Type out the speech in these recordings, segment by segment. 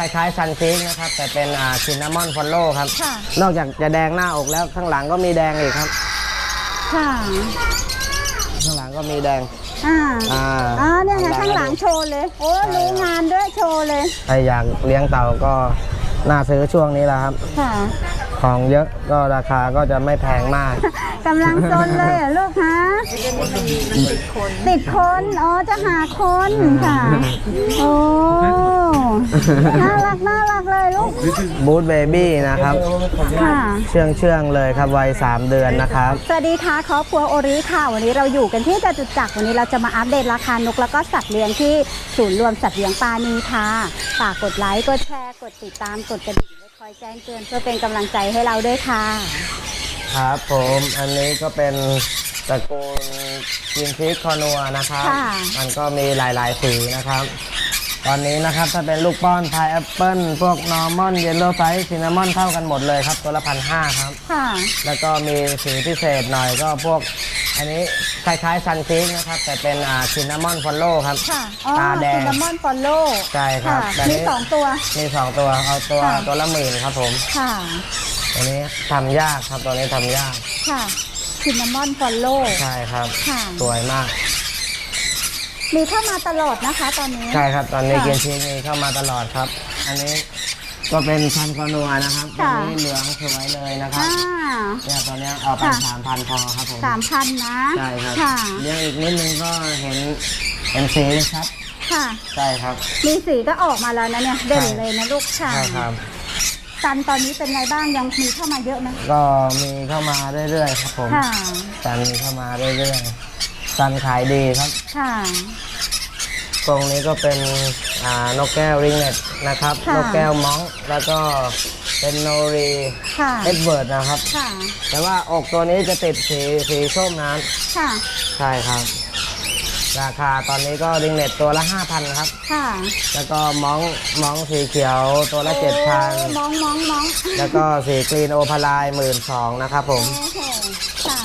คล้ายๆซันฟิกนะครับ แต่เป็นอ่าซินนามอนฟอลโล่ครับ ค่ะ นอกจากจะแดงหน้าอกแล้วข้างหลังก็มีแดงอีกครับ ค่ะข้างหลังก็มีแดง อ่าอ่าอ่าเนี่ยไงข้าข้างงหหลัลังงโชว์เลย โอ้รู้งานด้วยโชว์เลย ใครอยากเลี้ยงเต่าก็น่าซื้อช่วงนี้แหละครับ ค่ะ ของเยอะก็ราคาก็จะไม่แพงมาก กำลังซนเลยเหรอลูกฮะติดคนอ๋อจะหาคนค่ะ โอ้น่ารักน่ารักเลยลูกบูธเบบี้นะครับ ค่ะ เชื่องเชื่องๆเลยครับวัย 3 เดือนนะครับ สวัสดีค่ะครอบครัวโอริค่ะ วันนี้เราอยู่กันที่จตุจักรวันนี้เราจะมาอัปเดตราคานกแล้วก็สัตว์เลี้ยงที่ศูนย์รวมสัตว์เลี้ยงปานีค่ะฝากกดไลค์กดแชร์กดติดตามกดกระดิ่งไว้คอยแจ้งเตือนเพื่อเป็นกำลังใจให้เราด้วยค่ะ ครับผมอันนี้ก็เป็นตระกูลกินฟิกคอนัวนะครับ ค่ะ มันก็มีหลายๆสีนะครับ ตอนนี้นะครับถ้าเป็นลูกป้อนพายแอปเปิลพวกนอร์มอนเยลโล่ไซส์ซินนามอนเท่ากันหมดเลยครับ ตัวละพันห้าครับ ค่ะ แล้วก็มีสีพิเศษหน่อยก็พวก อันนี้คล้ายๆซันฟิกนะครับ แต่เป็นอ่าซินนามอนฟอลโล่ครับ ค่ะอ๋อตาแดง ซินนามอนฟอลโล่ใช่ครับค่ะแบบนี้มีสองตัว มีสองตัวเอาตัวค่ะ ตัวละหมื่นครับผม ค่ะ ตัวนี้ทำยากครับตัวนี้ทำยากค่ะซินนามอนฟอลโล่ใช่ครับ ค่ะ สวยมาก มีเข้ามาตลอดนะคะตอนนี้ ใช่ครับ ตอนนี้ค่ะเกียนชีมีเข้ามาตลอดครับ อันนี้ก็เป็นพันกอนัวนะครับตัวค่ะนี้เหลืองสวยเลยนะครับอ่า เนี่ยตอนนี้เอาไปค่ะ สามพันพอครับผมสามพันนะใช่ครับค่ะ เลี้ยงอีกนิดนึงก็เห็นเห็นสีครับค่ะ ใช่ครับ มีสีก็ออกมาแล้วนะเนี่ย เด่นเลยนะลูกค่ะใช่ครับ ซันตอนนี้เป็นไงบ้างยังมีเข้ามาเยอะไหมก็มีเข้ามาเรื่อยๆครับผมค่ะซันมีเข้ามาเรื่อยๆซันขายดีครับ ค่ะ ตรงนี้ก็เป็นอ่านกแก้วริงเน็ตนะครับ ค่ะ นกแก้วม้องแล้วก็เป็นโนรีค่ะเอ็ดเวิร์ดนะครับ ค่ะแต่ว่าอกตัวนี้จะติดสีสีส้มน้ค่ะำใช่ครับ ราคาตอนนี้ก็ริงเน็ตตัวละ 5,000ครับ ค่ะแล้วก็ม้องม้องสีเขียวตัวละโอ้มองมองมอง7,000แล้วก็สีกรีนโอพาลายหมื่นสองนะครับผมโอ้โหค่ะ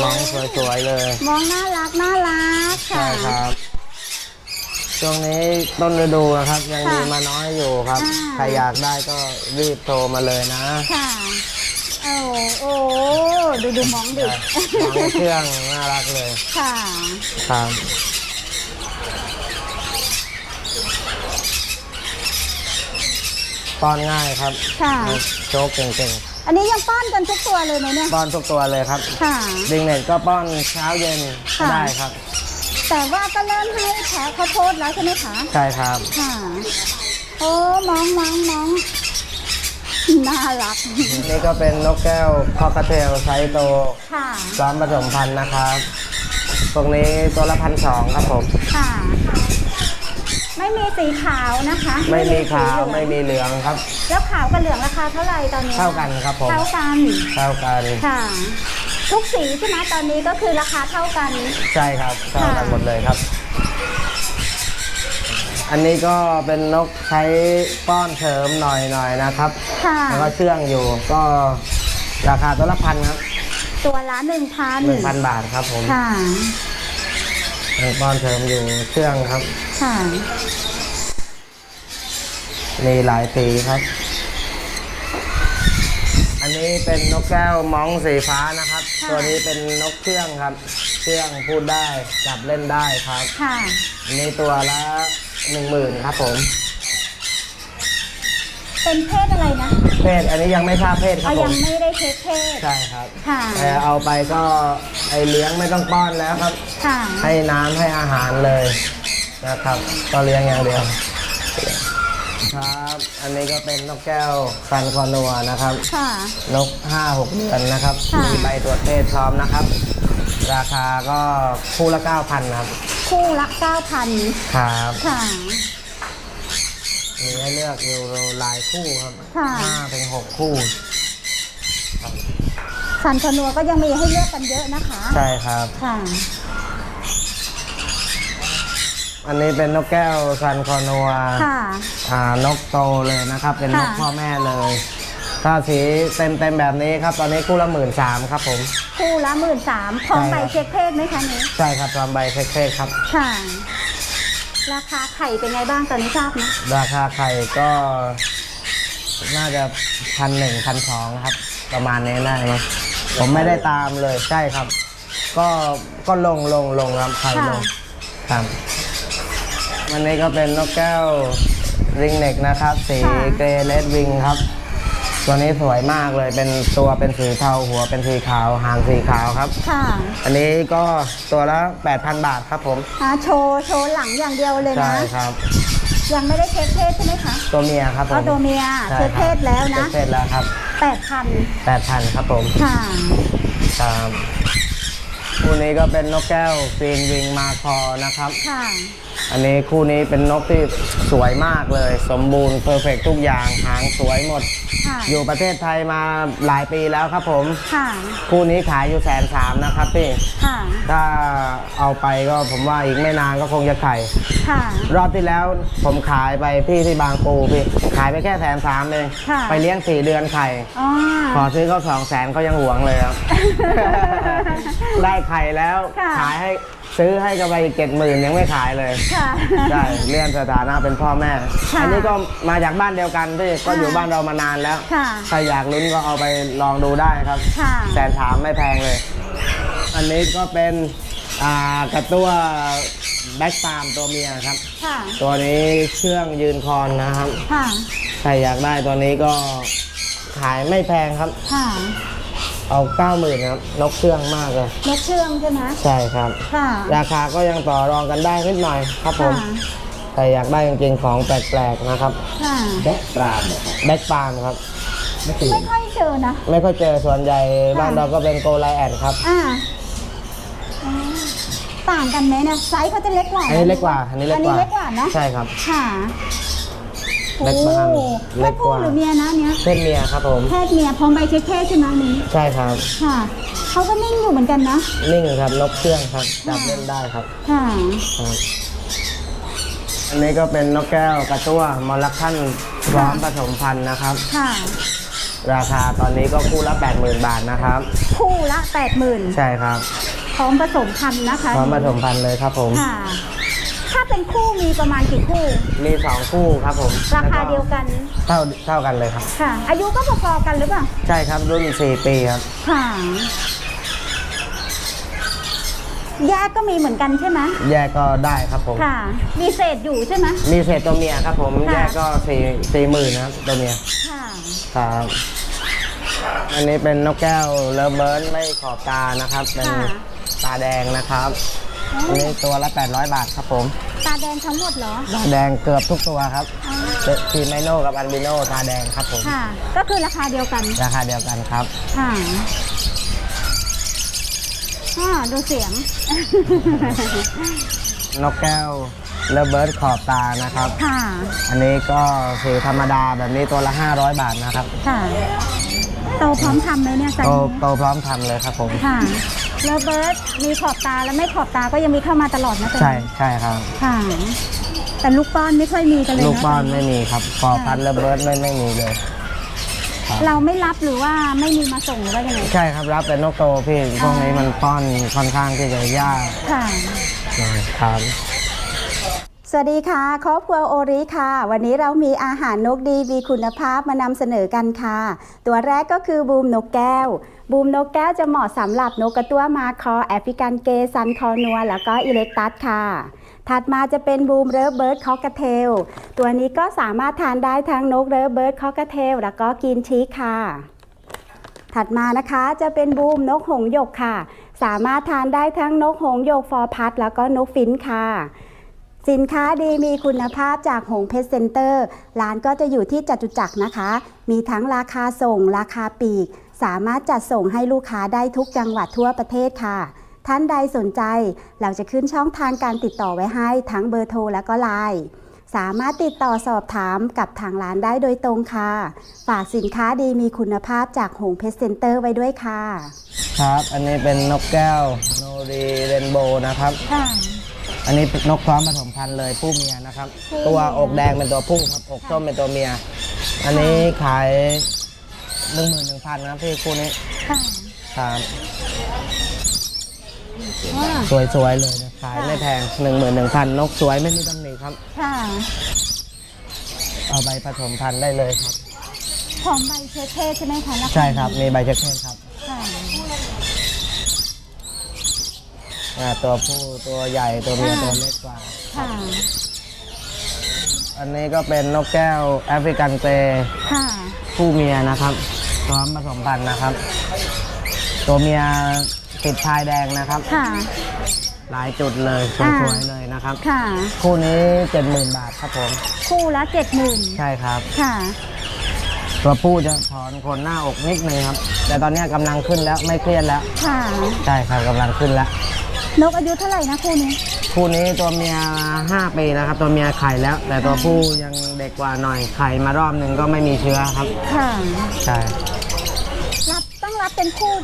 ม้องสวยๆเลย มองน่ารักน่ารักใช่ค่ะครับ ช่วงนี้ต้นฤดูนะครับ ยังค่ะมีมาน้อยอยู่ครับอ่าใครอยากได้ก็รีบโทรมาเลยนะ ค่ะ โอ้โอ้ดูดูมองดิน้องเครื่องน่ารักเลยค่ะ ครับป้อนง่ายครับค่ะ โจ๊กเก่งอันนี้ยังป้อนกันทุกตัวเลยไหมเนี่ย ๆป้อนทุกตัวเลยครับค่ะ ดิงเน็ตก็ป้อนเช้าเย็นก็ค่ะ ได้ครับแต่ว่าก็เริ่มให้แผลข้าวโพดแล้วใช่ไหมคะ ใช่ครับ ค่ะ โอ้มองมองมอง น่ารัก นี่ก็เป็นนกแก้วคอกเทลไซส์โตค่ะซ้อมผสมพันธุ์นะครับ ตรงนี้ตัวละพันสองครับผม ค่ะ ไม่มีสีขาวนะคะไม่มีขาวสีเหลืองไม่มีเหลืองครับ แล้วขาวกับเหลืองราคาเท่าไหร่ตอนนี้เท่ากันครับผม เท่ากัน เท่ากัน ค่ะ ทุกสีใช่ไหมตอนนี้ก็คือราคาเท่ากัน ใช่ครับ เท่ากันค่ะหมดเลยครับ อันนี้ก็เป็นนกใช้ป้อนเสริมหน่อยๆนะครับ ค่ะแล้วก็เชื่องอยู่ก็ราคาตัวละพันครับตัวละหนึ่งพันหนึ่งพันบาทครับผมค่ะยังป้อนเสริมอยู่เชื่องครับ ค่ะมีหลายสีครับ อันนี้เป็นนกแก้วมองสีฟ้านะครับค่ะตัวนี้เป็นนกเชื่องครับ เชื่องพูดได้จับเล่นได้ครับ ค่ะอันนี้ตัวละ หนึ่งหมื่นครับผม เป็นเพศอะไรนะเพศอันนี้ยังไม่ทราบเพศครัเอาบผยัมงไม่ได้เช็คเพศ ใช่ครับค่ะ แต่เอาไปก็ไอเลี้ยงไม่ต้องป้อนแล้วครับ ค่ะให้น้ำให้อาหารเลยนะครับ ก็เลี้ยงอย่างเดียว ครับ อันนี้ก็เป็นนกแก้วฟันคอนัวนะครับ ค่ะ นก5-6เดือนนะครับ ค่ะ มีใบตรวจเพศพร้อมนะครับ ราคาก็คู่ละ9,000ครับ คู่ละเก้าพันครับค่ะมีให้เลือกอยู่หลายคู่ครับค่ะห้าถึงหกคู่สันคนัวก็ยังมีให้เลือกกันเยอะนะคะ ใช่ครับค่ะอันนี้เป็นนกแก้วซันคอนัวค่ะ อ่านกโตเลยนะครับ เป็นนกค่ะพ่อแม่เลย ถ้าสีเต็มเต็มๆแบบนี้ครับ ตอนนี้คู่ละหมื่นสามครับผม คู่ละหมื่นสามพร้อมใช่ใบครับเช็คเพศไหมคะนี้ใช่ครับตามใบเค้กๆครับค่ะราคาไข่เป็นไงบ้างตอนนี้ทราบไหมราคาไข่ก็น่าจะพันหนึ่งพันสองครับ ประมาณนี้ได้ไหมผมไม่ได้ตามเลยใช่ครับ ก็ก็ลงลงลงครับไข่ลงครับวันนี้ก็เป็นนกแก้วริงเน็กนะครับ สีเกรย์เลดวิงครับ ตัวนี้สวยมากเลยเป็นตัวเป็นสีเทาหัวเป็นสีขาวหางสีขาวครับ ค่ะอันนี้ก็ตัวละ 8,000 บาทครับผมอ่าโชว์โชว์หลังอย่างเดียวเลยใช่นะ ครับ ยังไม่ได้เช็คเพศใช่ไหมคะตัวเมียครับผมเอาตัวเมียใช่เช็คเพศแล้วนะเช็คเพศแล้วครับแปดพัน8,000ครับผมค่ะ ครับคู่นี้ก็เป็นนกแก้วฟีนวิงมาคอนะครับ ค่ะ อันนี้คู่นี้เป็นนกที่สวยมากเลย สมบูรณ์เพอร์เฟกทุกอย่างหางสวยหมด ค่ะอยู่ประเทศไทยมาหลายปีแล้วครับผม ค่ะคู่นี้ขายอยู่แสนสามนะครับพี่ ค่ะถ้าเอาไปก็ผมว่าอีกไม่นานก็คงจะไข่ ค่ะ รอบที่แล้วผมขายไปพี่ที่บางปูพี่ ขายไปแค่แสนสามเองค่ะ ไปเลี้ยงสี่เดือนไข่ อ๋อ ขอซื้อเขาสองแสนเขายังหวงเลยครับ ได้ไข่แล้วค่ะ ขายให้ ซื้อให้กันไปอีกเจ็ดหมื่นยังไม่ขายเลยค่ะ ใช่เลื่อนสถานะเป็นพ่อแม่ ค่ะอันี้ก็มาจากบ้านเดียวกันที่ก็ค่ะอยู่บ้านเรามานานแล้วค่ะใครอยากลุ้นก็เอาไปลองดูได้ครับค่ะ แสนสามไม่แพงเลย อันนี้ก็เป็นอ่ากระตัวแบ็กฟาร์มตัวเมียครับ ค่ะ ตัวนี้เชื่องยืนคอนนะครับ ค่ะ ใครอยากได้ตัวนี้ก็ขายไม่แพงครับ ค่ะ เอาเก้าหมื่นครับนกเชื่องมากเลยนกเชื่องใช่ไหมใช่ครับ ค่ะ ราคาก็ยังต่อรองกันได้นิดหน่อยครับผมค่ะแต่อยากได้จริงๆของแปลกๆนะครับ ค่ะแบ็กปลาเหรอครับแบ็กฟาร์มครับ ไม่ตื่นไม่ค่อยเจอนะ ไม่ค่อยเจอส่วนใหญ่บ้านเราก็เป็นโกลไลแอนครับ อ่าอ๋อต่างกันไหมเนี่ยไซส์เขาจะเล็กกว่าอันนี้เล็กกว่าอันนี้เล็กอันกนี้ว่าเล็กกว่านะใช่ครับ ค่ะ เล็กมากโอ้เล็เพกศกผู้ว่าหรือเมียนะเนี้ยเพศเมียครับผมเพศเมียพร้อมใบเช็คเพศใช่ไหมอันนี้ใช่ครับค่ะเขาก็นิ่งอยู่เหมือนกันนะนิ่งครับนกเชื่องครับจับเล่นได้ครับค่ะครับอันนี้ก็เป็นนกแก้วกระตั้วมอลลัคคันพร้อมผสมพันธุ์นะครับค่ะราคาตอนนี้ก็คู่ละ 80,000 บาทนะครับ คู่ละแปดหมื่นใช่ครับ พร้อมผสมพันธุ์นะคะ พร้อมผสมพันธุ์เลยครับผมค่ะถ้า เป็นคู่มีประมาณกี่คู่ มีสองคู่ครับผมราคาเดียวกัน เท่าเท่ากันเลยครับ ค่ะ อายุก็พอๆกันหรือเปล่า ใช่ครับรุ่น4ปีครับ ค่ะแยกก็มีเหมือนกันใช่ไหมแยกก็ได้ครับผม ค่ะ มีเศษอยู่ใช่ไหมมีเศษตัวเมียครับผมค่ะแยกก็สี่สี่หมื่นนะครับตัวเมีย ค่ะ ครับอันนี้เป็นนกแก้วเลิฟเบิร์ดไม่ขอบตานะครับ เป็นค่ะตาแดงนะครับ อันนี้ตัวละ 800 บาทครับผม ตาแดงทั้งหมดเหรอ ตาแดงเกือบทุกตัวครับอ๋อ ทีไมโนกับอันบิโนตาแดงครับผมค่ะ ก็คือราคาเดียวกัน ราคาเดียวกันครับ ค่ะอ่าดูเสียง นกแก้วเลิฟเบิร์ดขอบตานะครับ ค่ะ อันนี้ก็สีธรรมดาแบบนี้ตัวละ 500 บาทนะครับค่ะ โตพร้อมทำไหมเนี่ยไซโตส์โตพร้อมทำเลยครับผม ค่ะ แล้วเบิร์ดมีขอบตาและไม่ขอบตาก็ยังมีเข้ามาตลอดนะตัวนี้ใช่ใช่ครับ ค่ะ แต่ลูกป้อนไม่ค่อยมีกันเลยลูกนะป้อนไม่มีครับพอพันเลิฟเบิร์ดไม่ไม่มีเลย เราไม่รับหรือว่าไม่มีมาส่งหรือว่ายังไง ใช่ครับรับเป็นนกโตพี่พวกนี้มันป้อนค่อนข้างที่จะยากค่ะนะครับ สวัสดีค่ะ ครอบครัวโอริค่ะ วันนี้เรามีอาหารนกดีมีคุณภาพมานำเสนอกันค่ะ ตัวแรกก็คือบูมนกแก้ว บูมนกแก้วจะเหมาะสำหรับนกกระตั้วมาคอแอฟริกันเกซันคอนัว แล้วก็อิเล็กตัสค่ะ ถัดมาจะเป็นบูมเริฟเบิร์ดคอกเทล ตัวนี้ก็สามารถทานได้ทั้งนกเริฟเบิร์ดคอกเทล แล้วก็กินชีสค่ะ ถัดมานะคะจะเป็นบูมนกหงหยกค่ะ สามารถทานได้ทั้งนกหงหยกฟอร์พัดแล้วก็นกฟินช์ค่ะสินค้าดีมีคุณภาพจากหงเพชรเซ็นเตอร์ ร้านก็จะอยู่ที่จตุจักรนะคะ มีทั้งราคาส่งราคาปีก สามารถจัดส่งให้ลูกค้าได้ทุกจังหวัดทั่วประเทศค่ะ ท่านใดสนใจเราจะขึ้นช่องทางการติดต่อไว้ให้ทั้งเบอร์โทรและก็ไลน์สามารถติดต่อสอบถามกับทางร้านได้โดยตรงค่ะ ฝากสินค้าดีมีคุณภาพจากหงเพชรเซ็นเตอร์ไว้ด้วยค่ะ ครับ อันนี้เป็นนกแก้วโนรีเรนโบนะครับ ค่ะ อันนี้เป็นนกพร้อมผสมพันธุ์เลยผู้เมียนะครับผู้ตัวเมียอกแดงเป็นตัวผู้ครับอกส้มเป็นตัวเมีย อันนี้ขาย หนึ่งหมื่นหนึ่งพันนะครับพี่คู่นี้ค่ะครับว้าสวยๆเลยนะคขายไม่แพงหนึ่งหมื่นหนึ่งพันนกสวยไม่มีตำหนิครับ ค่ะเอาใบผสมพันธุ์ได้เลยครับ หอมใบเชเท่ใช่ไหมคะาาใช่ครับมีใบเช็คเครับค่ะอ่าตัวผู้ตัวใหญ่ตัวเมียอ่าตัวเล็กกว่า ค่ะอันนี้ก็เป็นนกแก้วแอฟริกันเกรย์ค่ะ ผู้เมียนะครับ พร้อมผสมพันธุ์นะครับ ตัวเมียติดพายแดงนะครับ ค่ะ หลายจุดเลยสอ่าวยๆเลยนะครับ ค่ะ คู่นี้เจ็ดหมื่นบาทครับผม คู่ละเจ็ดหมื่นใช่ครับ ค่ะ ตัวผู้จะถอนขนหน้าอกนิดนึงครับ แต่ตอนนี้กำลังขึ้นแล้วไม่เครียดแล้ว ค่ะ ใช่ครับกำลังขึ้นแล้ว นกอายุเท่าไหร่นะคู่นี้ คู่นี้ตัวเมีย 5 ปีนะครับ ตัวเมียไข่แล้ว แต่ตัวผู้ยังเด็กกว่าหน่อยไข่มารอบหนึ่งก็ไม่มีเชื้อครับ ค่ะ ใช่รับต้องรับ เป็นคู่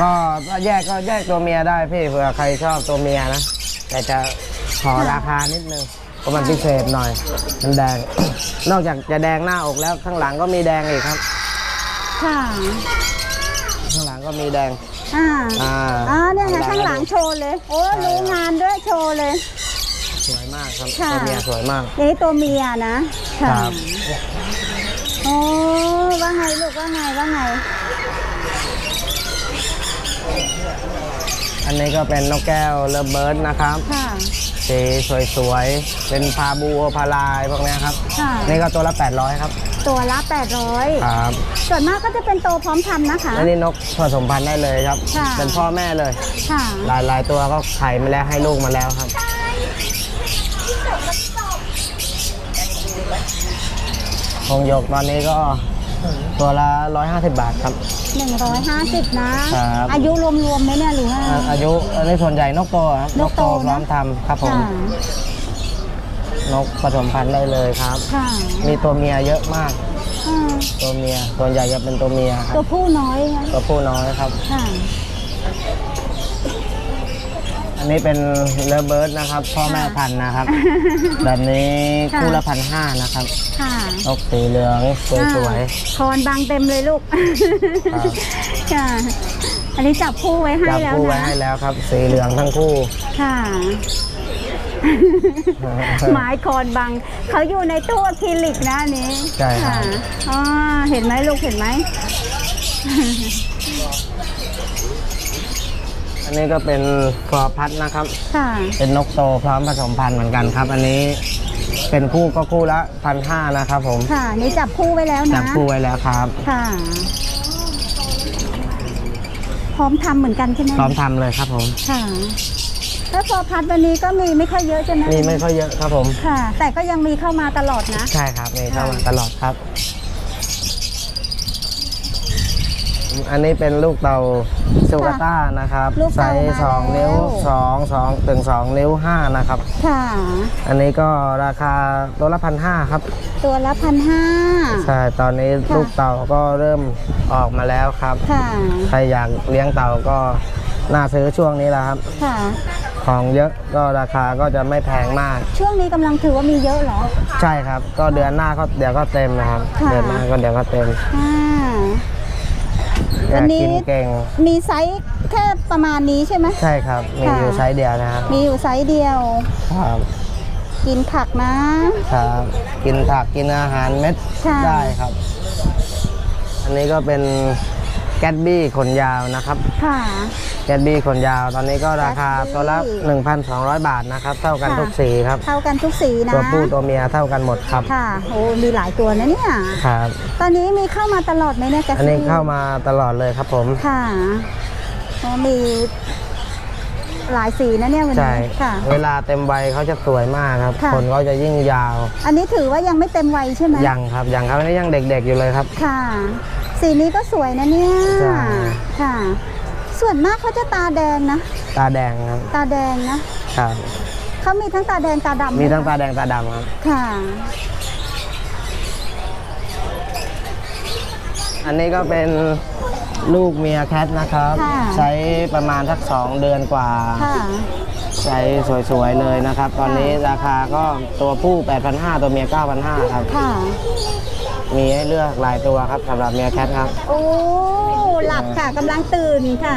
ก็แยกก็แยกตัวเมียได้พี่เผื่อใครชอบตัวเมียนะ แต่จะขอราคานิดนึงเพราะมันพิเศษหน่อย มันแดง นอกจากจะแดงหน้าอกแล้วข้างหลังก็มีแดงอีกครับ ค่ะข้างหลังก็มีแดง อ่าอ่าอ๋อเนี่ยไงข้างหลังโชว์เลย โอ้ใช่รู้งานด้วยโชว์เลย สวยมากครับค่ะ ตัวเมียสวยมาก นี่ตัวเมียนะคค่ะรับ โอ้ว่าไงลูกว่าไงว่าไง อันนี้ก็เป็นนกแก้วเลเบิร์ดนะครับค่ะ สีสวยๆ เป็นพาบูพาลายพวกเนี้ยครับ ค่ะ นี่ก็ตัวละ 800 ครับ ตัวละครับ800ส่วนมากก็จะเป็นโตพร้อมทำนะคะ แล้วนี่นกผสมพันธุ์ได้เลยครับ ค่ะ เป็นพ่อแม่เลย ค่ะ หลายหลายตัวก็ไข่มาแล้วให้ลูกมาแล้วครับ คงหยกตอนนี้ก็ ตัวละ 150 บาทครับ 150 นะ ครับ อายุรวมๆไหมเนี่ยหรือว่า อ่าอายุอันนี้ส่วนใหญ่นกโตครับนกโตพร้อมนะ ทำครับผม ค่ะนกผสมพันธุ์ได้เลยครับ ค่ะมีตัวเมียเยอะมาก อ่าตัวเมียส่วนใหญ่จะเป็นตัวเมียครัตัวบผู้น้อยนะตัวผู้น้อยครับ ค่ะอั นนี้เป็นเลเบิร์ดนะครับ พ่อแม่พันธุ์นะครับ แบบนี้ค่ะ คู่ละพันห้านะครับค่ะนกสีเหลืองสวยอ่าคอนบางเต็มเลยลูกครับค่ะ อันนี้จับคู่ไว้ให้ๆจับแล้วคู่ไว้นะ ให้แล้วครับ สีเหลืองทั้งคู่ ค่ะ ไม้คอนบางเขาอยู่ในตู้อะคริลิกนะอันนี้ใช่ครับค่ะอ๋อ เห็นไหมลูกเห็นไหม อันนี้ก็เป็นฟอร์พัดนะครับ ค่ะเป็นนกโตพร้อมผสมพันธุ์เหมือนกันครับ อันนี้เป็นคู่ก็คู่ละพันห้านะครับ ผมค่ะนี่จับคู่ไว้แล้วจันะบคู่ไว้แล้วครับ ค่ะ พร้อมทำเหมือนกันใช่ไหมพร้อมทำเลยครับผม ค่ะแล้วพอพัดวันนี้ก็มีไม่ค่อยเยอะใช่ไหมมีไม่ค่อยเยอะครับผม ค่ะ แต่ก็ยังมีเข้ามาตลอดนะ ใช่ครับมีเข้ามาตลอดครับ อันนี้เป็นลูกเตาซูกาต้านะครับลูกไซเตาส์มาสองแล้ว นิ้วสองสองถึงสองนิ้วห้านะครับ ค่ะ อันนี้ก็ราคาตัวละพันห้าครับ ตัวละพันห้า ใช่ ตอนนี้ค่ะ ลูกเต่าก็เริ่มออกมาแล้วครับ ค่ะ ใครอยากเลี้ยงเต่าก็น่าซื้อช่วงนี้แหละครับ ค่ะ ของเยอะก็ราคาก็จะไม่แพงมาก ช่วงนี้กำลังถือว่ามีเยอะเหรอ ใช่ครับ ก็เดือนหน้าก็เดี๋ยวก็เต็มนะครับ ค่ะ เดือนหน้าก็เดี๋ยวก็เต็ม อ่า อยากอันนี้ กินเก่งมีไซส์แค่ประมาณนี้ใช่ไหม ใช่ครับ มีค่ะ อยู่ไซส์เดียวนะครับมีอยู่ไซส์เดียว ครับกินผักนะ ครับ กินผักกินอาหารเม็ดค่ะ ได้ครับ อันนี้ก็เป็น แกตบี้ขนยาวนะครับค่ะ แกตบี้ขนยาวตอนนี้ก็ราคา Gatsby ตัวละ 1,200 บาทนะครับ เท่ากันค่ะ ทุกสีครับ เท่ากันทุกสีนะตัวผู้ตัวเมียเท่ากันหมดครับค่ะโอ้มีหลายตัวนะเนี่ย ครับ ตอนนี้มีเข้ามาตลอดไหมเนี่ยแกสอันนี้ซี่เข้ามาตลอดเลยครับผม ค่ะอ๋อมีหลายสีนะเนี่ยวันใช่นี้ค่ะ เวลาเต็มวัยเขาจะสวยมากครับค่ะ ขนเขาจะยิ่งยาว อันนี้ถือว่ายังไม่เต็มวัยใช่ไหมยังครับยังครับอันนี้ยังเด็กๆอยู่เลยครับ ค่ะ สีนี้ก็สวยนะเนี่ยใช่ ค่ะ ส่วนมากเขาจะตาแดงนะ ตาแดงครับตาแดงนะครับ เขามีทั้งตาแดงตาดำมีทั้งไหตาแดงตาดำครับ ค่ะ อันนี้ก็เป็นลูกเมียแคทนะครับ ค่ะ ใช้ประมาณสักสองเดือนกว่า ค่ะ ใช้สวยๆเลยนะครับ ตอนนี้ราคาก็ตัวผู้ 8,500 ตัวเมีย 9,500 ครับ ค่ะ มีให้เลือกหลายตัวครับสำหรับเมียแคทครับโอ้หลับค่ะกำลังตื่นค่ะ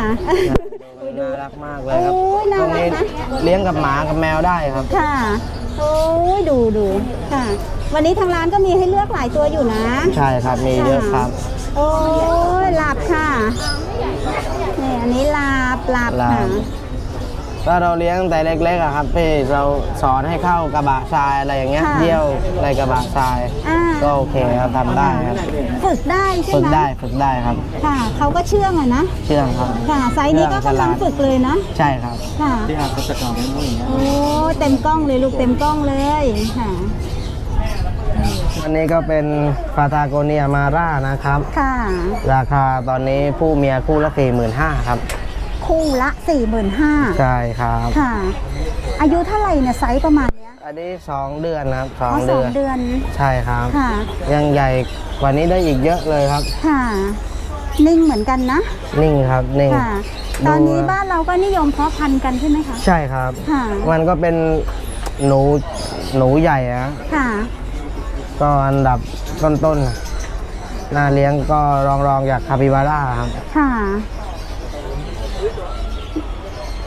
อุ๊ยดูน่ารักมากเลยครับโอ้ยน่าพวกรักนี้นะ เลี้ยงกับหมากับแมวได้ครับ ค่ะโอ้ยดูดูค่ะ วันนี้ทางร้านก็มีให้เลือกหลายตัวอยู่นะ ใช่ครับมีเยอะครับ โอ้ยหลับค่ะนี่อันนี้หลับหลับหลับ ค่ะ ก็เราเลี้ยงตั้งแต่เล็กๆอะครับพี่เราสอนให้เข้ากระบะทรายอะไรอย่างเงี้ยค่ะเยี่ยวในกระบะทราย อ่า ก็โอเคครับทำได้ครับฝึกได้ใช่ฝึกไหมได้ฝึกได้ครับ ค่ะเขาก็เชื่องอะนะ เชื่องครับ ค่ะไซส์นี้ก็กำลังฝึกเลยนะ ใช่ครับ ค่ะ ที่อาจจะกล่าวเป็นผู้หญิงโอ้ เต็มกล้องเลยลูกเต็มกล้องเลยค่ะ อันนี้ก็เป็นฟาตาโกเนียมาร่านะครับ ค่ะ ราคาตอนนี้ผู้เมียคู่ละสี่หมื่นห้าครับ คู่ละสี่หมื่นห้าใช่ครับ ค่ะ อายุเท่าไหร่เนี่ยไซส์ประมาณเนี้ยอันนี้สองเดือนนะครับสอ๋อองสเดือองนเดือนใช่ครับ ค่ะ ยังใหญ่กว่านี้ได้อีกเยอะเลยครับ ค่ะ นิ่งเหมือนกันนะ นิ่งครับนิ่ง ค่ะ ตอนนี้บ้านเราก็นิยมเพาะพันธุ์กันใช่ไหมคะ ใช่ครับ ค่ะ มันก็เป็นหนูหนูใหญ่อะค่ะ ก็อันดับต้นๆน่ะน่าเลี้ยงก็รองรองๆจากคาปิบาร่าครับ ค่ะ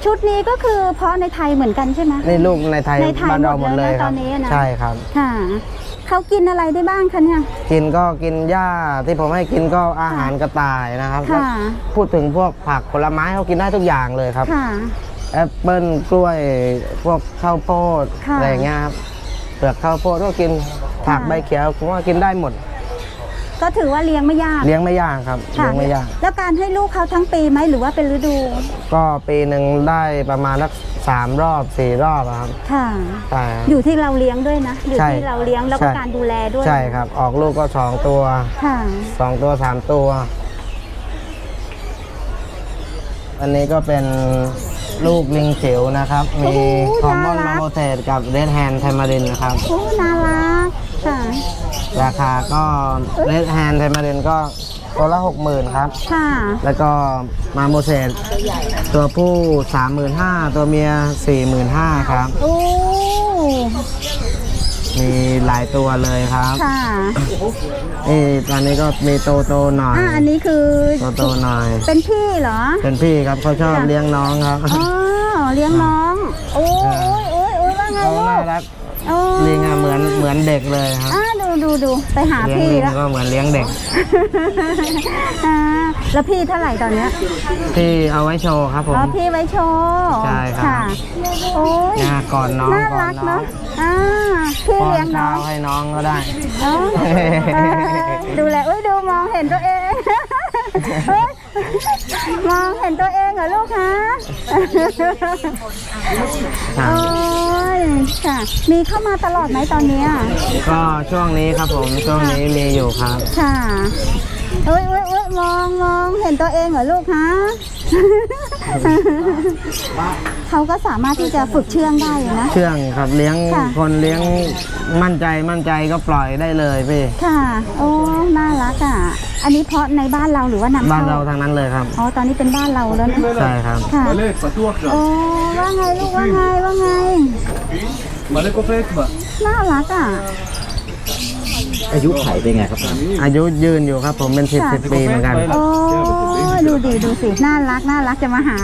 ชุดนี้ก็คือเพาะในไทยเหมือนกันใช่ไหมนี่ลูกในไทยในไทยบ้านเราหหมมดดเลเลยยนะคตรัอบนนี้นะใช่ครับ ค่ะเขากินอะไรได้บ้างคะเนี่ย กินก็กินหญ้าที่ผมให้กินก็อาหารกระต่ายนะครับค่ะ พูดถึงพวกผักผลไม้เขากินได้ทุกอย่างเลยครับ ค่ะ แอปเปิ้ลกล้วยพวกข้าวโพดค่ะอะไรอย่างเงี้ยครับเปลือกข้าวโพดก็กินผักค่ะ ใบเขียวผมว่ากินได้หมด ก็ถือว่าเลี้ยงไม่ยากเลี้ยงไม่ยากครับค่ะเลี้ยงไม่ยาก แล้วการให้ลูกเขาทั้งปีไหมหรือว่าเป็นฤดูก็ปีหนึ่งได้ประมาณสักสามรอบสี่รอบอะครับค่ะ ใช่ครับ อยู่ที่เราเลี้ยงด้วยนะอยู่ใช่ที่เราเลี้ยงแล้วก็ใช่ การดูแลด้วยใช่ครับ ออกลูกก็สองตัวค่ะ สองตัวสามตัว อันนี้ก็เป็นลูกลิงจิ๋วนะครับ มีโอ้โหคอมมอนน่ารัมาก โมเทสกับเรดแฮนด์ไทมารินนะครับ โอ้น่ารัก ค่ะ ราคาก็เรดแฮนด์ไทมารินก็ตัวละหกหมื่นครับ ค่ะ แล้วก็มาโมเทสตัวผู้35,000ตัวเมีย45,000ครับ โอ้ มีหลายตัวเลยครับค่ะ นี่ตอนนี้ก็มีโตโตๆหน่อยอะอันนี้คือโตโตๆหน่อย เป็นพี่เหรอ เป็นพี่ครับเขาชอบค่ะเลี้ยงน้องครับ อ๋อ เลี้ยงน้อง โอ้ยโอ้ยโอ้ยว่าไงเขาลูน่ากรัก โอ้ลิงอะเหมือนเหมือนเด็กเลยครับอ่าดูดูดูไปหาเลี้ยงพี่ลิงแล้วก็เหมือนเลี้ยงเด็ก อ่าแล้วพี่เท่าไหร่ตอนเนี้ยที่เอาไว้โชว์ครับผม อ๋อพี่ไว้โชว์ใช่ครับค่ะโอ้ยเนี่ยก่อนน้องน่าก่อรันกน้อเนาะงอ่าพี่ป้อเลี้ยนงน้ข้าอวง ให้น้องก็ได้ เออเออดูแลอุ้ยดูมองเห็นตัวเองเฮ้ยมองเห็นตัวเองเหรอลูกคะครับโอ้ย ค่ะ มีเข้ามาตลอดไหมตอนเนี้ยก็ช่วงนี้ครับผมช่วงนี้มีอยู่ครับ ค่ะ เอ้ยเอ้ยเอ้ยมองมองเห็นตัวเองเหรอลูกฮะ เขาก็สามารถที่จะฝึกเชื่องได้นะ เชื่องครับเลี้ยงคนเลี้ยงมั่นใจมั่นใจก็ปล่อยได้เลยพี่ค่ะ โอ้ น่ารักอะ อันนี้เพาะในบ้านเราหรือว่านำเข้าบ้านเราทางนั้นเลยครับ อ๋อ ตอนนี้เป็นบ้านเราแล้วนะ ใช่ครับ ค่ะ Малек, потуакра. โอ้ ว่าไงลูกว่าไงว่าไง Малек, опетва. น่ารักอะ อายุไขเป็นไงครับอายุยืนอยู่ครับ ผมเป็นสิบค่ะสิบปีเหมือนกันโอ้ดูดิดูสิน่ารักน่ารักจะมาหา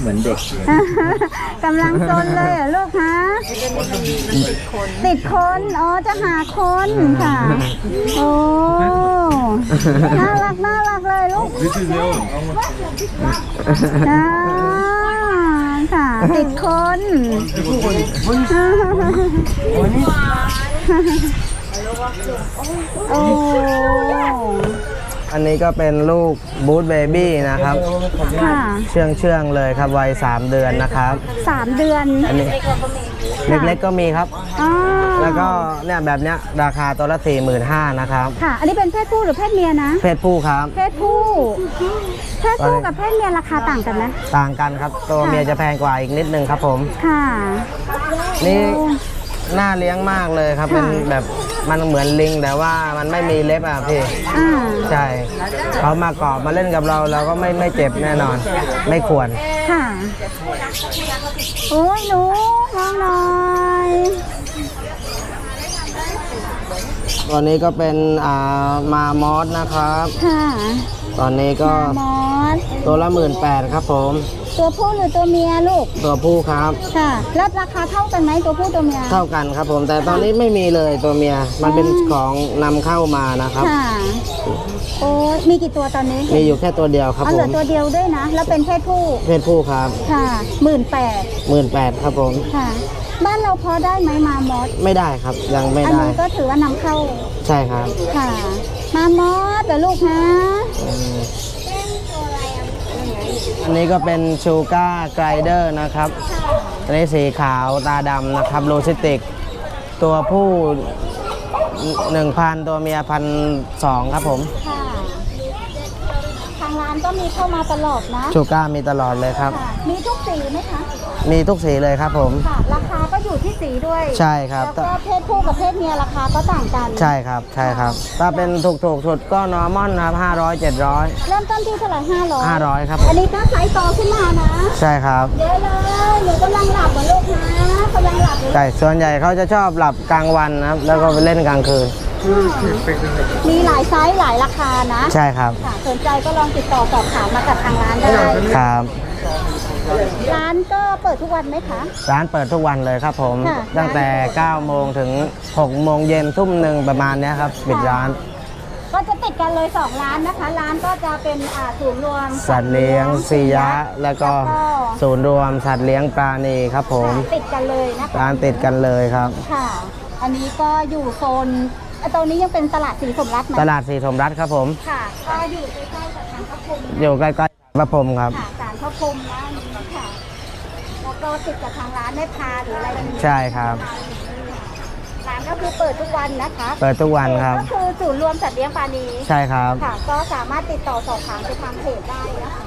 เหมือนเด็กกำลังซนเลยเหรอลูกฮะติดคนอ๋อจะหาคนค่ะโอ้น่ารักน่ารักเลยลูก This is Leon. อ่าค่ะ ติดคนโอ้ อันนี้ก็เป็นลูกบูธเบบี้นะครับ ค่ะเชื่องเชื่องๆเลยครับวัย3เดือนนะครับ สามเดือนอันนี้เล็กๆก็มีครับ อ๋อแล้วก็เนี่ยแบบเนี้ยราคาตัวละ4 5 0 0 0นะครับ ค่ะ อันนี้เป็นเพศผู้หรือเพศเมียนะ เพศผู้ครับ เพศผู้เพศผู้กับเพศเมียราคาต่างกันไหมต่างกันครับ ตัวเมียจะแพงกว่าอีกนิดนึงครับผม ค่ะ นี่น่าเลี้ยงมากเลยครับ เป็นแบบ มันเหมือนลิงแต่ว่ามันไม่มีเล็บอะพี่อ่าใช่เขามาเกาะมาเล่นกับเราเราก็ไม่ไม่เจ็บแน่นอน ไม่ควรค่ะ โอ้ยหนูมองหน่อยตัวนี้ก็เป็นอ่ามามอสนะครับ ค่ะตอนนี้ก็มามอสตัวละหมื่นแปดครับผม ตัวผู้หรือตัวเมียลูก ตัวผู้ครับ ค่ะ แล้วราคาเท่ากันไหมตัวผู้ตัวเมีย เท่ากันครับผมแต่ตอนนี้ไม่มีเลยตัวเมีย มันเป็นของนำเข้ามานะครับ ค่ะ โอ้ยมีกี่ตัวตอนนี้มีอยู่แค่ตัวเดียวครับอ๋อผเหลือม ตัวเดียวด้วยนะ แล้วเป็นเพศผู้ เพศผู้ครับค่ะหมื่นแปดหมื่นแปดครับผม ค่ะ บ้านเราพอได้ไหมมามอสไม่ได้ครับยังไม่อันได้ นี้ก็ถือว่านำเข้า ใช่ครับ ค่ะ มามอสเดี๋ยวลูกนะอืม อันนี้ก็เป็นชูการ์ไกรเดอร์นะครับอันนี้สีขาวตาดำนะครับโลจิสติก ตัวผู้หนึ่งพันตัวเมียพันสองครับผม ค่ะ มีเข้ามาตลอดนะชูการ์มีตลอดเลยครับ ค่ะมีทุกสีไหมคะมีทุกสีเลยครับผม ค่ะ ราคาก็อยู่ที่สีด้วยใช่ครับ แล้วก็เพศผู้กับเพศเมียราคาก็ต่างกันใช่ครับ ใช่ครับ ถ้าเป็นถูกถูกๆสุดก็นอร์มอนครับห้าร้อยเจ็ดร้อยเริ่มต้นที่เท่าไหร่ห้าร้อยห้าร้อยครับอันนี้ก็ไซส์โตขึ้นมานะ ใช่ครับ เยอะเลยหนูกำลังหลับเหรอลูกนะกำลังหลับอยู่ แต่ส่วนใหญ่เขาจะชอบหลับกลางวันนะครับ แล้วก็ไปเล่นกลางคืน มีหลายไซส์หลายราคานะใช่ครับค่ะสนใจก็ลองติดต่อสอบถามมากับทางร้านได้ ครับร้านก็เปิดทุกวันไหมคะ ร้านเปิดทุกวันเลยครับผม ค่ะ ตั้งแต่ 9 โมงถึง 6 โมงเย็นทุ่มหนึ่งประมาณเนี้ยครับปิดร้าน ก็จะติดกันเลยสองร้านนะคะ ร้านก็จะเป็นอ่าศูนย์รวม สัตว์เลี้ยงสียะ แล้วก็ศูนย์รวมสัตว์เลี้ยงปลาณีครับผม ค่ะติดกันเลยนะคะ ร้านติดกันเลยครับ ค่ะ อันนี้ก็อยู่โซน ตรงนี้ยังเป็นตลาดสีสมรัฐไหมตลาดสีสมรัฐครับผม ค่ะก็อยู่ใกล้ๆกับทางพระพรหมอยู่ใกล้ๆพระพรหมครับค่ะศาลพระพรหมนะอันนี้ค่ะแล้วก็ติดกับทางร้านแม่พาหรืออะไรอย่างนี้ใช่ครับ ร้านก็คือเปิดทุกวันนะคะเปิดทุกวันครับ ก็คือศูนย์รวมสัตว์เลี้ยงปานีใช่ครับ ค่ะ ก็สามารถติดต่อสอบถามไปทางเพจได้นะคะ